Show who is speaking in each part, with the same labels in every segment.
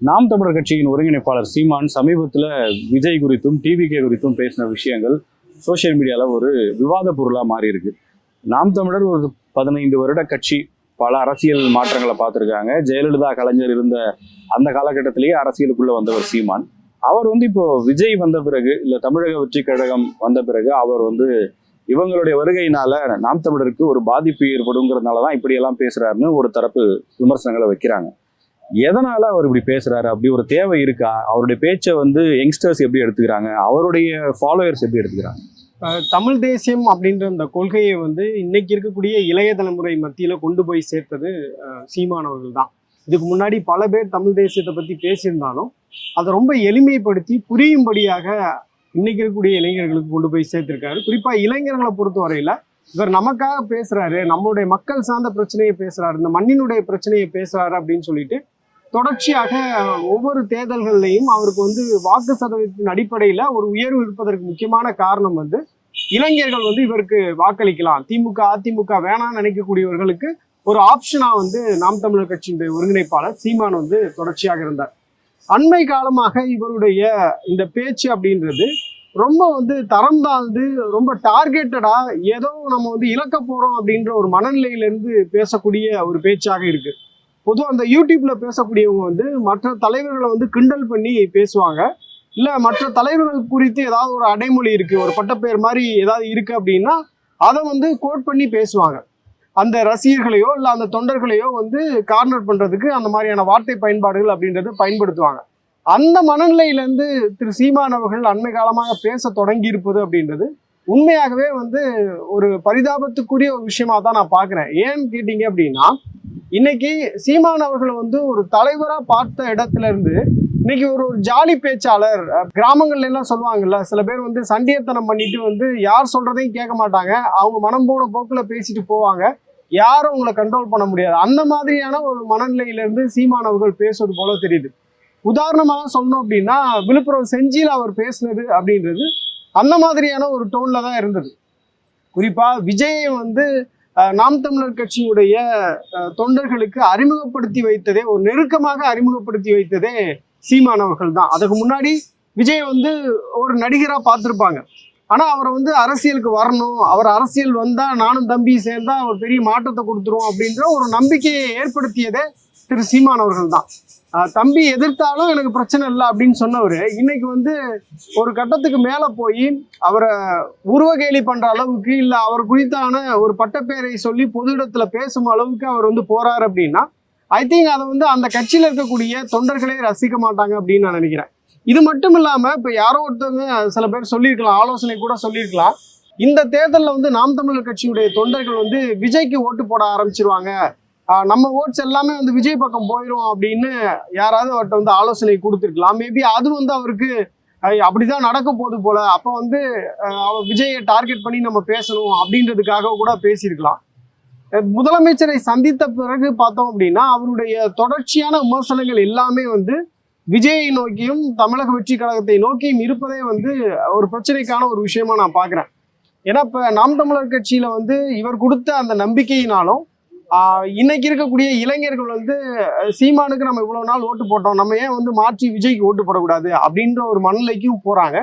Speaker 1: நாம் தமிழர் கட்சியின் ஒருங்கிணைப்பாளர் சீமான் சமீபத்தில் விஜய் குறித்தும் டிவிகே குறித்தும் பேசின விஷயங்கள் சோசியல் மீடியாவில் ஒரு விவாத பொருளாக மாறி இருக்கு நாம் தமிழர் ஒரு பதினைந்து வருட கட்சி பல அரசியல் மாற்றங்களை பார்த்துருக்காங்க. ஜெயலலிதா கலைஞர் இருந்த அந்த காலகட்டத்திலேயே அரசியலுக்குள்ள வந்தவர் சீமான். அவர் வந்து இப்போ விஜய் வந்த பிறகு இல்லை தமிழக வெற்றி கழகம் வந்த பிறகு அவர் வந்து இவங்களுடைய வருகையினால நாம் தமிழருக்கு ஒரு பாதிப்பு ஏற்படுங்கிறதுனால தான் இப்படியெல்லாம் பேசுறாருன்னு ஒரு தரப்பு விமர்சனங்களை வைக்கிறாங்க. எதனால அவர் இப்படி பேசுறாரு? அப்படி ஒரு தேவை இருக்கா? அவருடைய பேச்சை வந்து யங்ஸ்டர்ஸ் எப்படி எடுத்துக்கிறாங்க? அவருடைய ஃபாலோயர்ஸ் எப்படி எடுத்துக்கிறாங்க?
Speaker 2: தமிழ் தேசியம் அப்படின்ற அந்த கொள்கையை வந்து இன்னைக்கு இருக்கக்கூடிய இளைய தலைமுறை மத்தியில் கொண்டு போய் சேர்த்தது சீமானவர்கள் தான் இதுக்கு முன்னாடி பல பேர் தமிழ் தேசியத்தை பற்றி பேசியிருந்தாலும் அதை ரொம்ப எளிமைப்படுத்தி புரியும்படியாக இன்னைக்கு இருக்கக்கூடிய இளைஞர்களுக்கு கொண்டு போய் சேர்த்திருக்காரு. குறிப்பாக இளைஞர்களை பொறுத்த வரையில் இவர் நமக்காக பேசுறாரு நம்மளுடைய மக்கள் சார்ந்த பிரச்சனையை பேசுறாரு இந்த மண்ணினுடைய பிரச்சனையை பேசுறாரு அப்படின்னு சொல்லிட்டு தொடர்ச்சியாக ஒவ்வொரு தேர்தல்கள்லையும் அவருக்கு வந்து வாக்கு சதவீதத்தின் அடிப்படையில் ஒரு உயர்வு இருப்பதற்கு முக்கியமான காரணம் வந்து இளைஞர்கள் வந்து இவருக்கு வாக்களிக்கலாம். திமுக அதிமுக வேணாம்னு நினைக்கக்கூடியவர்களுக்கு ஒரு ஆப்ஷனா வந்து நாம் தமிழர் கட்சியின் ஒருங்கிணைப்பாளர் சீமான் வந்து தொடர்ச்சியாக இருந்தார். அண்மை காலமாக இவருடைய இந்த பேச்சு அப்படின்றது ரொம்ப வந்து தரம் தாழ்ந்து ரொம்ப டார்கெட்டடா ஏதோ நம்ம வந்து இழக்க போறோம் அப்படின்ற ஒரு மனநிலையிலிருந்து பேசக்கூடிய ஒரு பேச்சாக இருக்கு. பொதுவாக அந்த யூடியூப்ல பேசக்கூடியவங்க வந்து மற்ற தலைவர்களை வந்து கிண்டல் பண்ணி பேசுவாங்க. இல்லை மற்ற தலைவர்கள் குறித்து ஏதாவது ஒரு அடைமொழி இருக்குது ஒரு பட்டப்பெயர் மாதிரி ஏதாவது இருக்கு அப்படின்னா அதை வந்து கோட் பண்ணி பேசுவாங்க. அந்த ரசிகர்களையோ இல்லை அந்த தொண்டர்களையோ வந்து கார்னர் பண்ணுறதுக்கு அந்த மாதிரியான வார்த்தை பயன்பாடுகள் அப்படின்றது பயன்படுத்துவாங்க. அந்த மனநிலையிலேருந்து திரு சீமான் அவர்கள் அண்மை காலமாக பேச தொடங்கி இருப்பது அப்படின்றது உண்மையாகவே வந்து ஒரு பரிதாபத்துக்குரிய ஒரு விஷயமா தான் நான் பார்க்குறேன். ஏன்னு கேட்டீங்க அப்படின்னா இன்னைக்கு சீமான் அவர்களை வந்து ஒரு தலைவரா பார்த்த இடத்துல இருந்து இன்னைக்கு ஒரு ஒரு ஜாலி பேச்சாளர் கிராமங்கள்ல எல்லாம் சொல்லுவாங்கல்ல சில பேர் வந்து சண்டியத்தனம் பண்ணிட்டு வந்து யார் சொல்றதையும் கேட்க மாட்டாங்க. அவங்க மனம் போன போக்குல பேசிட்டு போவாங்க. யாரும் உங்களை கண்ட்ரோல் பண்ண முடியாது. அந்த மாதிரியான ஒரு மனநிலையிலிருந்து சீமான் அவர்கள் பேசுவது போல தெரியுது. உதாரணமாக சொல்லணும் அப்படின்னா விழுப்புரம் செஞ்சியில் அவர் பேசுனது அப்படின்றது அந்த மாதிரியான ஒரு டோன்ல தான் இருந்தது. குறிப்பாக விஜயை வந்து நாம் தமிழர் கட்சியுடைய அஹ், தொண்டர்களுக்கு அறிமுகப்படுத்தி வைத்ததே ஒரு நெருக்கமாக அறிமுகப்படுத்தி வைத்ததே சீமானவர்கள் தான் அதுக்கு முன்னாடி விஜய் வந்து ஒரு நடிகரா பார்த்துருப்பாங்க. ஆனால் அவரை வந்து அரசியலுக்கு வரணும். அவர் அரசியல் வந்தால் நானும் தம்பி சேர்ந்தால் அவர் பெரிய மாற்றத்தை கொடுத்துருவோம் அப்படின்ற ஒரு நம்பிக்கையை ஏற்படுத்தியதே திரு சீமான் அவர்கள் தான். தம்பி எதிர்த்தாலும் எனக்கு பிரச்சனை இல்லை அப்படின்னு சொன்னவர் இன்னைக்கு வந்து ஒரு கட்டத்துக்கு மேலே போய் அவரை உருவகேலி பண்ணுற அளவுக்கு இல்லை அவர் குறித்தான ஒரு பட்டப்பேரை சொல்லி பொது இடத்துல பேசும் அளவுக்கு அவர் வந்து போறாரு அப்படின்னா ஐ திங்க் அதை வந்து அந்த கட்சியில் இருக்கக்கூடிய தொண்டர்களே ரசிக்க மாட்டாங்க அப்படின்னு நான் நினைக்கிறேன். இது மட்டும் இல்லாமல் இப்போ யாரோ ஒருத்தவங்க சில பேர் சொல்லியிருக்கலாம் ஆலோசனை கூட சொல்லியிருக்கலாம். இந்த தேர்தலில் வந்து நாம் தமிழர் கட்சியுடைய தொண்டர்கள் வந்து விஜய்க்கு ஓட்டு போட ஆரம்பிச்சிருவாங்க. நம்ம ஓட்ஸ் எல்லாமே வந்து விஜய் பக்கம் போயிடும் அப்படின்னு யாராவது அவர்கிட்ட வந்து ஆலோசனை கொடுத்துருக்கலாம். மேபி அது வந்து அவருக்கு அப்படிதான் நடக்க போகுது போல. அப்போ வந்து அவர் விஜயை டார்கெட் பண்ணி நம்ம பேசணும் அப்படின்றதுக்காக கூட பேசியிருக்கலாம். முதலமைச்சரை சந்தித்த பிறகு பார்த்தோம் அப்படின்னா அவருடைய தொடர்ச்சியான விமர்சனங்கள் எல்லாமே வந்து விஜயை நோக்கியும் தமிழக வெற்றி கழகத்தை நோக்கியும் இருப்பதே வந்து ஒரு பிரச்சனைக்கான ஒரு விஷயமா நான் பார்க்குறேன். ஏன்னா இப்போ நாம் தமிழர் கட்சியில் வந்து இவர் கொடுத்த அந்த நம்பிக்கையினாலும் இன்னைக்கு இருக்கக்கூடிய இளைஞர்கள் வந்து சீமானுக்கு நம்ம இவ்வளோ நாள் ஓட்டு போட்டோம் நம்ம ஏன் வந்து மாற்றி விஜய்க்கு ஓட்டு போடக்கூடாது அப்படின்ற ஒரு மனநிலைக்கும் போகிறாங்க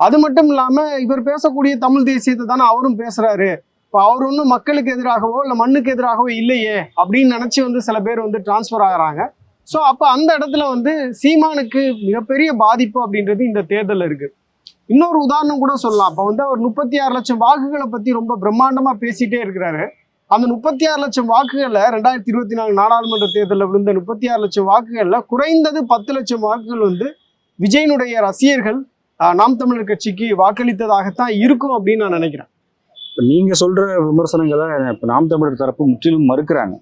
Speaker 2: அது மட்டும் இல்லாமல் இவர் பேசக்கூடிய தமிழ் தேசியத்தை தானே அவரும் பேசுகிறாரு இப்போ அவர் ஒன்றும் மக்களுக்கு எதிராகவோ இல்லை மண்ணுக்கு எதிராகவோ இல்லையே அப்படின்னு நினச்சி வந்து சில பேர் வந்து டிரான்ஸ்ஃபர் ஆகிறாங்க. ஸோ அப்போ அந்த இடத்துல வந்து சீமானுக்கு மிகப்பெரிய பாதிப்பு அப்படின்றது இந்த தேர்தலில் இருக்கு. இன்னொரு உதாரணம் கூட சொல்லலாம். அப்போ வந்து அவர் முப்பத்தி ஆறு லட்சம் வாக்குகளை பற்றி ரொம்ப பிரம்மாண்டமாக பேசிட்டே இருக்கிறாரு. அந்த முப்பத்தி ஆறு லட்சம் வாக்குகளில் ரெண்டாயிரத்தி இருபத்தி நாலு நாடாளுமன்ற தேர்தலில் விழுந்த முப்பத்தி ஆறு லட்சம் வாக்குகளில் குறைந்தது பத்து லட்சம் வாக்குகள் வந்து விஜயனுடைய ரசிகர்கள் நாம் தமிழர் கட்சிக்கு வாக்களித்ததாகத்தான் இருக்கும் அப்படின்னு நான் நினைக்கிறேன்.
Speaker 1: இப்போ நீங்கள் சொல்கிற விமர்சனங்களை இப்போ நாம் தமிழர் தரப்பு முற்றிலும் மறுக்கிறாங்க.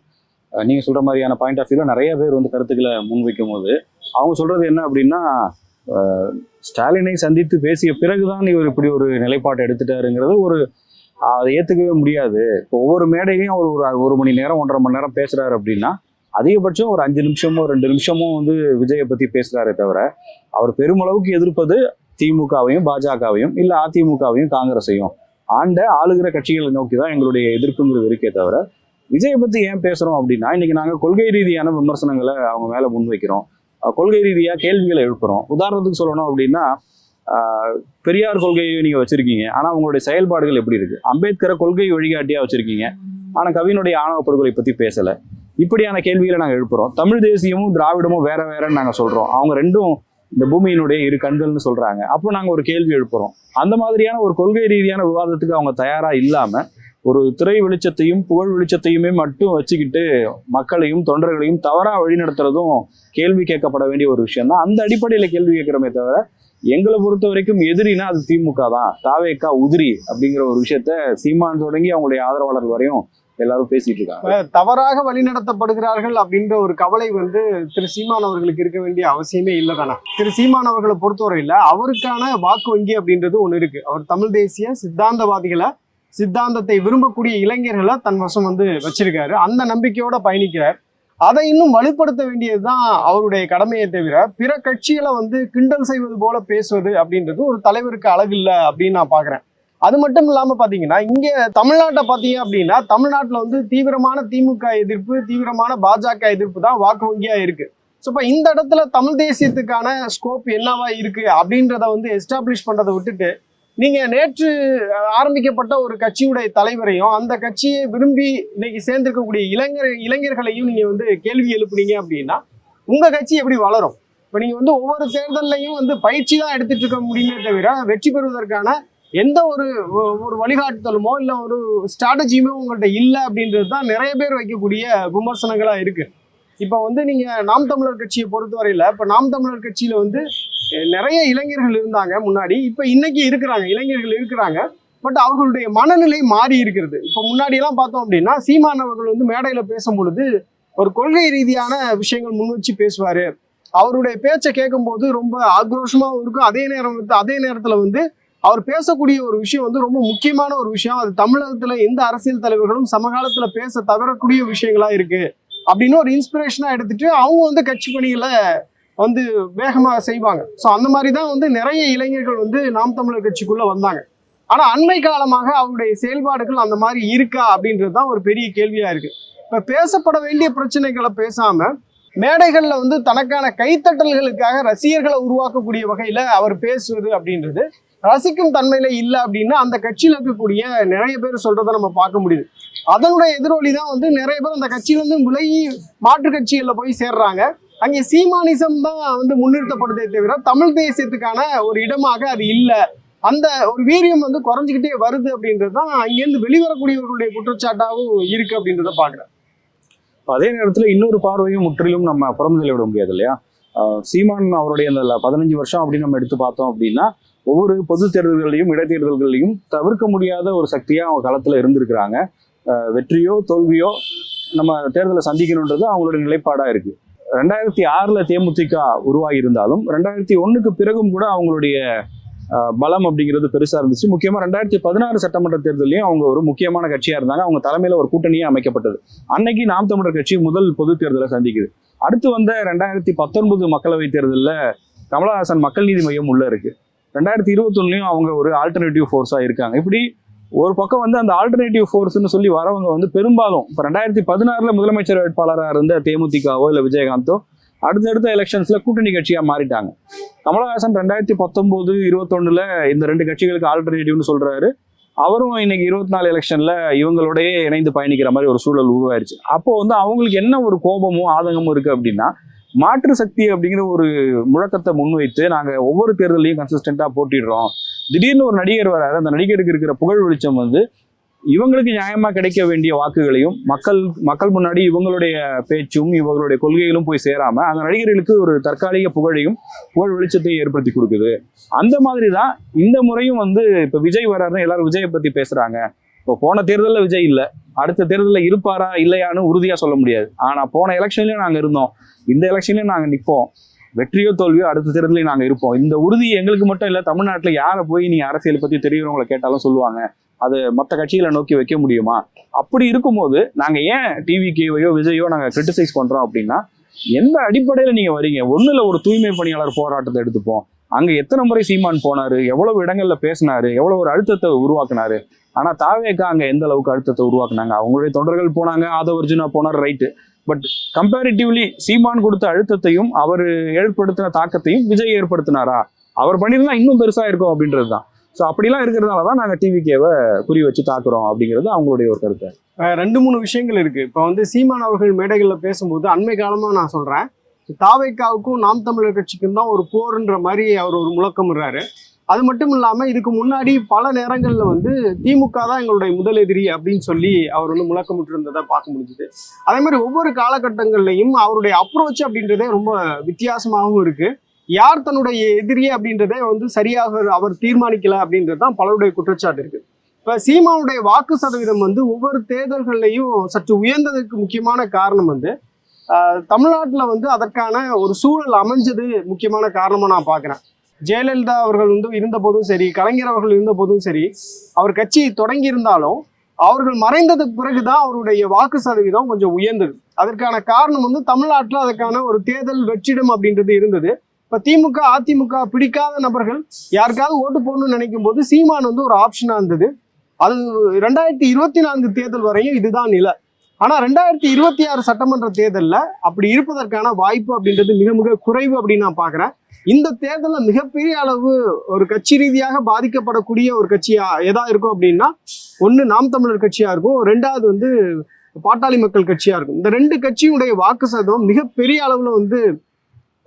Speaker 1: நீங்கள் சொல்கிற மாதிரியான பாயிண்ட் ஆஃப் வியூவில் நிறைய பேர் வந்து கருத்துக்களை முன்வைக்கும் போது அவங்க சொல்கிறது என்ன அப்படின்னா ஸ்டாலினை சந்தித்து பேசிய பிறகுதான் இவர் இப்படி ஒரு நிலைப்பாட்டை எடுத்துட்டாருங்கிறது ஒரு அதை ஏற்றுக்கவே முடியாது. இப்போ ஒவ்வொரு மேடையிலையும் அவர் ஒரு ஒரு மணி நேரம் ஒன்றரை மணி நேரம் பேசுகிறாரு அப்படின்னா அதிகபட்சம் ஒரு அஞ்சு நிமிஷமோ ரெண்டு நிமிஷமோ வந்து விஜயை பற்றி பேசுகிறாரே தவிர அவர் பெருமளவுக்கு எதிர்ப்பது திமுகவையும் பாஜகவையும் இல்லை அதிமுகவையும் காங்கிரஸையும் ஆண்ட ஆளுகிற கட்சிகளை நோக்கி தான் எங்களுடைய எதிர்ப்புங்கிறது இருக்கே தவிர விஜயை பத்தி ஏன் பேசுறோம் அப்படின்னா இன்னைக்கு நாங்க கொள்கை ரீதியான விமர்சனங்களை அவங்க மேல முன்வைக்கிறோம் கொள்கை ரீதியா கேள்விகளை எழுப்புறோம். உதாரணத்துக்கு சொல்லணும் அப்படின்னா பெரியார் கொள்கையை நீங்க வச்சிருக்கீங்க. ஆனா உங்களுடைய செயல்பாடுகள் எப்படி இருக்கு? அம்பேத்கரை கொள்கை வழிகாட்டியா வச்சிருக்கீங்க. ஆனா கவினுடைய ஆணவ படுகொலை பத்தி பேசல. இப்படியான கேள்விகளை நாங்கள் எழுப்புறோம். தமிழ் தேசியமும் திராவிடமும் வேற வேறன்னு நாங்கள் சொல்றோம். அவங்க ரெண்டும் இந்த பூமியினுடைய இரு கண்கள்னு சொல்றாங்க. அப்போ நாங்கள் ஒரு கேள்வி எழுப்புறோம். அந்த மாதிரியான ஒரு கொள்கை ரீதியான விவாதத்துக்கு அவங்க தயாரா இல்லாமல் ஒரு திரை வெளிச்சத்தையும் புகழ் வெளிச்சத்தையுமே மட்டும் வச்சுக்கிட்டு மக்களையும் தொண்டர்களையும் தவறாக வழிநடத்துறதும் கேள்வி கேட்கப்பட வேண்டிய ஒரு விஷயம் தான் அந்த அடிப்படையில் கேள்வி கேட்கிறோமே தவிர எங்களை பொறுத்த வரைக்கும் எதிரினா அது திமுக தான். தாவேக்கா உதிரி அப்படிங்கிற ஒரு விஷயத்த சீமான் தொடங்கி அவங்களுடைய ஆதரவாளர் வரையும் எல்லாரும் பேசிட்டு இருக்காங்க.
Speaker 2: தவறாக வழிநடத்தப்படுகிறார்கள் அப்படின்ற ஒரு கவலை வந்து திரு சீமான் அவர்களுக்கு இருக்க வேண்டிய அவசியமே இல்லை தானே? திரு சீமான் அவர்களை பொறுத்தவரையில அவருக்கான வாக்கு வங்கி அப்படின்றது ஒன்று இருக்கு. அவர் தமிழ் தேசிய சித்தாந்தவாதிகளை சித்தாந்தத்தை விரும்பக்கூடிய இளைஞர்களை தன் வசம் வந்து வச்சிருக்காரு. அந்த நம்பிக்கையோட பயணிக்கிறார். அதை இன்னும் வலுப்படுத்த வேண்டியதுதான் அவருடைய கடமையை தவிர பிற கட்சிகளை வந்து கிண்டல் செய்வது போல பேசுவது அப்படின்றது ஒரு தலைவருக்கு அழகு இல்லை அப்படின்னு நான் பாக்குறேன். அது மட்டும் இல்லாம பாத்தீங்கன்னா இங்க தமிழ்நாட்டை பாத்தீங்க அப்படின்னா தமிழ்நாட்டுல வந்து தீவிரமான திமுக எதிர்ப்பு தீவிரமான பாஜக எதிர்ப்பு தான் வாக்கு வங்கியா இருக்கு. ஸோ இப்போ இந்த இடத்துல தமிழ் தேசியத்துக்கான ஸ்கோப் என்னவா இருக்கு அப்படின்றத வந்து எஸ்டாப்ளிஷ் பண்றதை விட்டுட்டு நீங்க நேற்று ஆரம்பிக்கப்பட்ட ஒரு கட்சியுடைய தலைவரையும் அந்த கட்சியை விரும்பி இன்னைக்கு சேர்ந்திருக்கக்கூடிய இளைஞர் இளைஞர்களையும் நீங்க வந்து கேள்வி எழுப்புனீங்க அப்படின்னா உங்க கட்சி எப்படி வளரும்? இப்போ நீங்கள் வந்து ஒவ்வொரு தேர்தல்லையும் வந்து பயிற்சி தான் எடுத்துட்டு இருக்க முடியுமே தவிர வெற்றி பெறுவதற்கான எந்த ஒரு ஒரு வழிகாட்டுதலுமோ இல்லை ஒரு ஸ்ட்ராட்டஜியுமே உங்கள்கிட்ட இல்லை அப்படின்றது தான் நிறைய பேர் வைக்கக்கூடிய விமர்சனங்களாக இருக்குது இப்போ வந்து நீங்க நாம் தமிழர் கட்சியை பொறுத்தவரையில இப்போ நாம் தமிழர் கட்சியில வந்து நிறைய இளைஞர்கள் இருந்தாங்க முன்னாடி. இப்போ இன்னைக்கு இருக்கிறாங்க இளைஞர்கள் இருக்கிறாங்க. பட் அவர்களுடைய மனநிலை மாறி இருக்கிறது. இப்போ முன்னாடி எல்லாம் பார்த்தோம் அப்படின்னா சீமான் அவர்கள் வந்து மேடையில பேசும் பொழுது ஒரு கொள்கை ரீதியான விஷயங்கள் முன் வச்சு பேசுவாரு. அவருடைய பேச்சை கேட்கும்போது ரொம்ப ஆக்ரோஷமாகவும் இருக்கும். அதே நேரம் வந்து அதே நேரத்துல வந்து அவர் பேசக்கூடிய ஒரு விஷயம் வந்து ரொம்ப முக்கியமான ஒரு விஷயம். அது தமிழகத்துல எந்த அரசியல் தலைவர்களும் சமகாலத்துல பேச தவறக்கூடிய விஷயங்களா இருக்கு. அப்படின்னு ஒரு இன்ஸ்பிரேஷனாக எடுத்துட்டு அவங்க வந்து கட்சி பணிகளை வந்து வேகமாக செய்வாங்க. ஸோ அந்த மாதிரி தான் வந்து நிறைய இளைஞர்கள் வந்து நாம் தமிழர் கட்சிக்குள்ளே வந்தாங்க. ஆனால் அண்மை காலமாக அவருடைய செயல்பாடுகள் அந்த மாதிரி இருக்கா அப்படின்றது தான் ஒரு பெரிய கேள்வியாக இருக்குது இப்போ பேசப்பட வேண்டிய பிரச்சனைகளை பேசாமல் மேடைகளில் வந்து தனக்கான கைத்தட்டல்களுக்காக ரசிகர்களை உருவாக்கக்கூடிய வகையில் அவர் பேசுவது அப்படின்றது ரசிக்கும் தன்மையில இல்லை அப்படின்னா அந்த கட்சியில் இருக்கக்கூடிய நிறைய பேர் சொல்றதை நம்ம பார்க்க முடியுது. அதனுடைய எதிரொலி தான் வந்து நிறைய பேர் அந்த கட்சியிலேருந்து விலகி மாற்று கட்சிகளில் போய் சேர்றாங்க. அங்கே சீமானிசம் தான் வந்து முன்னிறுத்தப்படுதே தவிர தமிழ் தேசியத்துக்கான ஒரு இடமாக அது இல்லை. அந்த ஒரு வீரியம் வந்து குறைஞ்சிக்கிட்டே வருது அப்படின்றது தான் அங்கேருந்து வெளிவரக்கூடியவர்களுடைய குற்றச்சாட்டாகவும் இருக்கு அப்படின்றத பார்க்குறேன்.
Speaker 1: அதே நேரத்தில் இன்னொரு பார்வையும் முற்றிலும் நம்ம புறமுதலை விட முடியாது இல்லையா? சீமான் அவருடைய அந்த பதினஞ்சு வருஷம் அப்படின்னு நம்ம எடுத்து பார்த்தோம் அப்படின்னா ஒவ்வொரு பொது தேர்தல்களையும் இடைத்தேர்தல்களையும் தவிர்க்க முடியாத ஒரு சக்தியாக அவங்க களத்தில் இருந்திருக்கிறாங்க. வெற்றியோ தோல்வியோ நம்ம தேர்தலை சந்திக்கணுன்றது அவங்களோட நிலைப்பாடாக இருக்கு. ரெண்டாயிரத்தி ஆறில் தேமுதிக உருவாகி இருந்தாலும் ரெண்டாயிரத்தி ஒன்றுக்கு பிறகும் கூட அவங்களுடைய பலம் அப்படிங்கிறது பெருசாக இருந்துச்சு. முக்கியமாக ரெண்டாயிரத்தி பதினாறு சட்டமன்ற தேர்தலையும் அவங்க ஒரு முக்கியமான கட்சியாக இருந்தாங்க. அவங்க தலைமையில் ஒரு கூட்டணியே அமைக்கப்பட்டது. அன்னைக்கு நாம் தமிழர் கட்சி முதல் பொது தேர்தலை சந்திக்குது. அடுத்து வந்த ரெண்டாயிரத்தி பத்தொன்பது மக்களவை தேர்தலில் கமலஹாசன் மக்கள் நீதி மையம் உள்ளே இருக்குது ரெண்டாயிரத்தி இருபத்தொன்னுலையும் அவங்க ஒரு ஆல்டர்னேட்டிவ் ஃபோர்ஸாக இருக்காங்க. இப்படி ஒரு பக்கம் வந்து அந்த ஆல்டர்னேட்டிவ் ஃபோர்ஸ்னு சொல்லி வரவங்க வந்து பெரும்பாலும் இப்போ ரெண்டாயிரத்தி பதினாறில் முதலமைச்சர் வேட்பாளராக இருந்த தேமுதிகவோ இல்லை விஜயகாந்தோ அடுத்தடுத்த எலெக்ஷன்ஸில் கூட்டணி கட்சியாக மாறிட்டாங்க. கமலஹாசன் ரெண்டாயிரத்தி பத்தொம்போது இருபத்தொன்னுல இந்த ரெண்டு கட்சிகளுக்கு ஆல்டர்னேட்டிவ்னு சொல்கிறாரு அவரும் இன்னைக்கு இருபத்தி நாலு எலெக்ஷனில் இவங்களோடையே இணைந்து பயணிக்கிற மாதிரி ஒரு சூழல் உருவாயிருச்சு. அப்போ வந்து அவங்களுக்கு என்ன ஒரு கோபமும் ஆதங்கமும் இருக்குது அப்படின்னா மாற்று சக்தி அப்படிங்கிற ஒரு முழக்கத்தை முன்வைத்து நாங்கள் ஒவ்வொரு தேர்தலையும் கன்சிஸ்டண்ட்டாக போட்டிடுறோம். திடீர்னு ஒரு நடிகர் வராரு அந்த நடிகருக்கு இருக்கிற புகழ் வெளிச்சம் வந்து இவங்களுக்கு நியாயமாக கிடைக்க வேண்டிய வாக்குகளையும் மக்கள் மக்கள் முன்னாடி இவங்களுடைய பேச்சும் இவங்களுடைய கொள்கைகளும் போய் சேராம அந்த நடிகர்களுக்கு ஒரு தற்காலிக புகழையும் புகழ் வெளிச்சத்தையும் ஏற்படுத்தி கொடுக்குது. அந்த மாதிரி தான் இந்த முறையும் வந்து இப்போ விஜய் வராருன்னு எல்லாரும் விஜயை பற்றி பேசுகிறாங்க இப்போ போன தேர்தலில் விஜய் இல்லை. அடுத்த தேர்தலில் இருப்பாரா இல்லையான்னு உறுதியாக சொல்ல முடியாது. ஆனால் போன எலெக்ஷன்லேயும் நாங்கள் இருந்தோம். இந்த எலெக்ஷன்லேயும் நாங்கள் நிற்போம். வெற்றியோ தோல்வியோ அடுத்த தேர்தலையும் நாங்கள் இருப்போம். இந்த உறுதி எங்களுக்கு மட்டும் இல்லை தமிழ்நாட்டில் யாரை போய் நீ அரசியல் பற்றி தெரியுறவங்களை கேட்டாலும் சொல்லுவாங்க. அது மற்ற கட்சிகளை நோக்கி வைக்க முடியுமா? அப்படி இருக்கும்போது நாங்கள் ஏன் டிவி கேவையோ விஜயோ நாங்கள் கிரிட்டிசைஸ் பண்ணுறோம் அப்படின்னா எந்த அடிப்படையில் நீங்கள் வரீங்க? ஒன்றில் ஒரு தூய்மை பணியாளர் போராட்டத்தை எடுத்துப்போம். அங்க எத்தனை முறை சீமான் போனாரு? எவ்வளவு இடங்கள்ல பேசினாரு? எவ்வளவு ஒரு அழுத்தத்தை உருவாக்குனாரு? ஆனா தாவேக்கா அங்க எந்த அளவுக்கு அழுத்தத்தை உருவாக்குனாங்க? அவங்களுடைய தொண்டர்கள் போனாங்க ஆதவ அர்ஜுனா போனார் ரைட்டு பட் கம்பேரிட்டிவ்லி சீமான் கொடுத்த அழுத்தத்தையும் அவர் ஏற்படுத்தின தாக்கத்தையும் விஜய் ஏற்படுத்தினாரா? அவர் பண்ணியிருந்தா இன்னும் பெருசா இருக்கும் அப்படின்றது தான் ஸோ அப்படிலாம் இருக்கிறதுனால தான் நாங்கள் டிவிகேவை குறி வச்சு தாக்குறோம் அப்படிங்கிறது அவங்களுடைய ஒரு கருத்து.
Speaker 2: ரெண்டு மூணு விஷயங்கள் இருக்கு. இப்போ வந்து சீமான் அவர்கள் மேடைகளில் பேசும்போது அண்மை காலமாக நான் சொல்றேன். தாவைக்காவுக்கும் நாம் தமிழர் கட்சிக்கும் தான் ஒரு போர்ன்ற மாதிரி அவர் ஒரு முழக்கம் விடுறாரு அது மட்டும் இல்லாமல் இதுக்கு முன்னாடி பல நேரங்களில் வந்து திமுக தான் எங்களுடைய முதல் எதிரி அப்படின்னு சொல்லி அவர் வந்து முழக்கமிட்டு இருந்ததை பார்க்க முடிஞ்சுது. அதே மாதிரி ஒவ்வொரு காலகட்டங்கள்லையும் அவருடைய அப்ரோச் அப்படின்றதே ரொம்ப வித்தியாசமாகவும் இருக்கு. யார் தன்னுடைய எதிரி அப்படின்றதே வந்து சரியாக அவர் தீர்மானிக்கல அப்படின்றது தான் பலருடைய குற்றச்சாட்டு இருக்கு. இப்போ சீமானுடைய வாக்கு சதவீதம் வந்து ஒவ்வொரு தேர்தல்கள்லையும் சற்று உயர்ந்ததற்கு முக்கியமான காரணம் வந்து தமிழ்நாட்டில் வந்து அதற்கான ஒரு சூழல் அமைஞ்சது முக்கியமான காரணமாக நான் பார்க்குறேன். ஜெயலலிதா அவர்கள் வந்து இருந்த போதும் சரி கலைஞர் அவர்கள் இருந்த போதும் சரி அவர் கட்சி தொடங்கி இருந்தாலும் அவர்கள் மறைந்ததுக்கு பிறகுதான் அவருடைய வாக்கு சதவீதம் கொஞ்சம் உயர்ந்தது. அதற்கான காரணம் வந்து தமிழ்நாட்டில் அதற்கான ஒரு தேர்தல் வெற்றிடம் அப்படின்றது இருந்தது. இப்போ திமுக அதிமுக பிடிக்காத நபர்கள் யாருக்காவது ஓட்டு போடணும்னு நினைக்கும் போது சீமான் வந்து ஒரு ஆப்ஷனாக இருந்தது. அது ரெண்டாயிரத்தி இருபத்தி நான்கு தேர்தல் வரையும் இதுதான் நிலை. ஆனால் ரெண்டாயிரத்தி இருபத்தி ஆறு சட்டமன்ற தேர்தலில் அப்படி இருப்பதற்கான வாய்ப்பு அப்படின்றது மிக மிக குறைவு அப்படின்னு நான் பார்க்குறேன் இந்த தேர்தலில் மிகப்பெரிய அளவு ஒரு கட்சி ரீதியாக பாதிக்கப்படக்கூடிய ஒரு கட்சியா எதா இருக்கும் அப்படின்னா ஒன்று நாம் தமிழர் கட்சியாக இருக்கும் ரெண்டாவது வந்து பாட்டாளி மக்கள் கட்சியாக இருக்கும். இந்த ரெண்டு கட்சியுடைய வாக்கு சதவீதம் மிகப்பெரிய அளவில் வந்து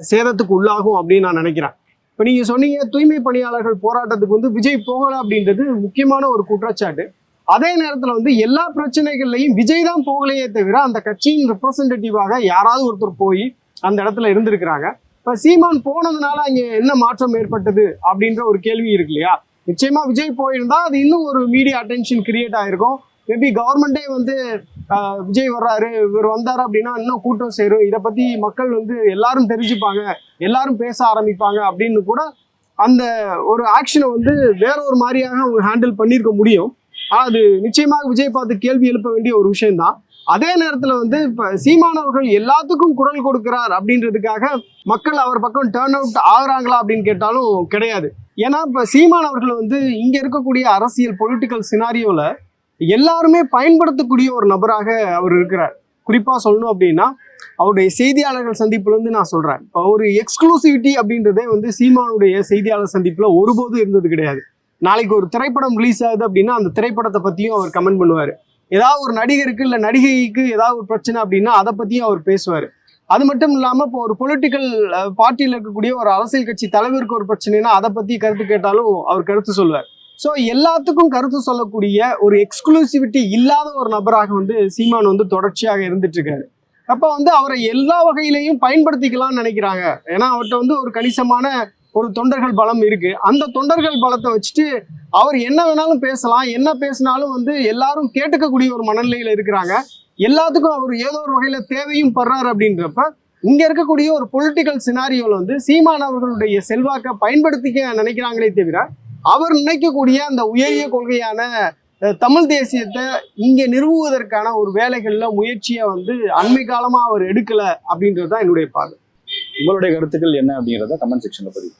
Speaker 2: சேதத்துக்கு உள்ளாகும் அப்படின்னு நான் நினைக்கிறேன். இப்போ நீங்கள் சொன்னீங்க தூய்மை பணியாளர்கள் போராட்டத்துக்கு வந்து விஜய் போகலாம் அப்படின்றது முக்கியமான ஒரு குற்றச்சாட்டு. அதே நேரத்தில் வந்து எல்லா பிரச்சனைகள்லையும் விஜய் தான் போகலையே தவிர அந்த கட்சியின் ரெப்ரசன்டேட்டிவாக யாராவது ஒருத்தர் போய் அந்த இடத்துல இருந்திருக்கிறாங்க. இப்போ சீமான் போனதுனால அங்கே என்ன மாற்றம் ஏற்பட்டது அப்படின்ற ஒரு கேள்வி இருக்கு இல்லையா? நிச்சயமா விஜய் போயிருந்தா அது இன்னும் ஒரு மீடியா அட்டென்ஷன் கிரியேட் ஆயிருக்கும். மேபி கவர்மெண்டே வந்து விஜய் வர்றாரு இவர் வந்தாரு அப்படின்னா இன்னும் கூட்டம் சேரும். இதை பத்தி மக்கள் வந்து எல்லாரும் தெரிஞ்சுப்பாங்க எல்லாரும் பேச ஆரம்பிப்பாங்க அப்படின்னு கூட அந்த ஒரு ஆக்ஷனை வந்து வேற ஒரு மாதிரியாக அவங்க ஹேண்டில் பண்ணியிருக்க முடியும். அது நிச்சயமாக விஜய் பார்த்து கேள்வி எழுப்ப வேண்டிய ஒரு விஷயம்தான். அதே நேரத்துல வந்து இப்ப சீமானவர்கள் எல்லாத்துக்கும் குரல் கொடுக்கிறார் அப்படின்றதுக்காக மக்கள் அவர் பக்கம் டேர்ன் அவுட் ஆகுறாங்களா அப்படின்னு கேட்டாலும் கிடையாது. ஏன்னா இப்ப சீமானவர்கள் வந்து இங்க இருக்கக்கூடிய அரசியல் பொலிட்டிக்கல் சினாரியோல எல்லாருமே பயன்படுத்தக்கூடிய ஒரு நபராக அவர் இருக்கிறார். குறிப்பா சொல்லணும் அப்படின்னா அவருடைய செய்தியாளர்கள் சந்திப்புல இருந்து நான் சொல்றேன். இப்போ ஒரு எக்ஸ்க்ளூசிவிட்டி அப்படின்றதே வந்து சீமானுடைய செய்தியாளர் சந்திப்புல ஒருபோதும் இருந்தது கிடையாது. நாளைக்கு ஒரு திரைப்படம் ரிலீஸ் ஆகுது அப்படின்னா அந்த திரைப்படத்தை பற்றியும் அவர் கமெண்ட் பண்ணுவார். ஏதாவது ஒரு நடிகருக்கு இல்லை நடிகைக்கு ஏதாவது ஒரு பிரச்சனை அப்படின்னா அதை பற்றியும் அவர் பேசுவார். அது மட்டும் இல்லாமல் இப்போ ஒரு பொலிட்டிக்கல் பார்ட்டியில் இருக்கக்கூடிய ஒரு அரசியல் கட்சி தலைவருக்கு ஒரு பிரச்சனைனா அதை பற்றி கருத்து கேட்டாலும் அவர் கருத்து சொல்லுவார். ஸோ எல்லாத்துக்கும் கருத்து சொல்லக்கூடிய ஒரு எக்ஸ்க்ளூசிவிட்டி இல்லாத ஒரு நபராக வந்து சீமான் வந்து தொடர்ச்சியாக இருந்துட்டு இருக்காரு. அப்போ வந்து அவரை எல்லா வகையிலையும் பயன்படுத்திக்கலாம்னு நினைக்கிறாங்க. ஏன்னா அவர்கிட்ட வந்து ஒரு கணிசமான ஒரு தொண்டர்கள் பலம் இருக்கு. அந்த தொண்டர்கள் பலத்தை வச்சுட்டு அவர் என்ன வேணாலும் பேசலாம். என்ன பேசினாலும் வந்து எல்லாரும் கேட்டுக்கக்கூடிய ஒரு மனநிலையில இருக்கிறாங்க. எல்லாத்துக்கும் அவர் ஏதோ ஒரு வகையில தேவையும் படுறாரு அப்படின்றப்ப இங்க இருக்கக்கூடிய ஒரு பொலிட்டிக்கல் சினாரியோல வந்து சீமான் அவர்களுடைய செல்வாக்கை பயன்படுத்திக்க நினைக்கிறாங்களே தவிர அவர் நினைக்கக்கூடிய அந்த உயரிய கொள்கையான தமிழ் தேசியத்தை இங்கே நிறுவுவதற்கான ஒரு வேலைகளில் முயற்சியை வந்து அண்மை காலமாக அவர் எடுக்கலை அப்படின்றது தான் என்னுடைய பார்வை.
Speaker 1: உங்களுடைய கருத்துக்கள் என்ன அப்படிங்கிறத கமெண்ட் செக்ஷனில் பதிவு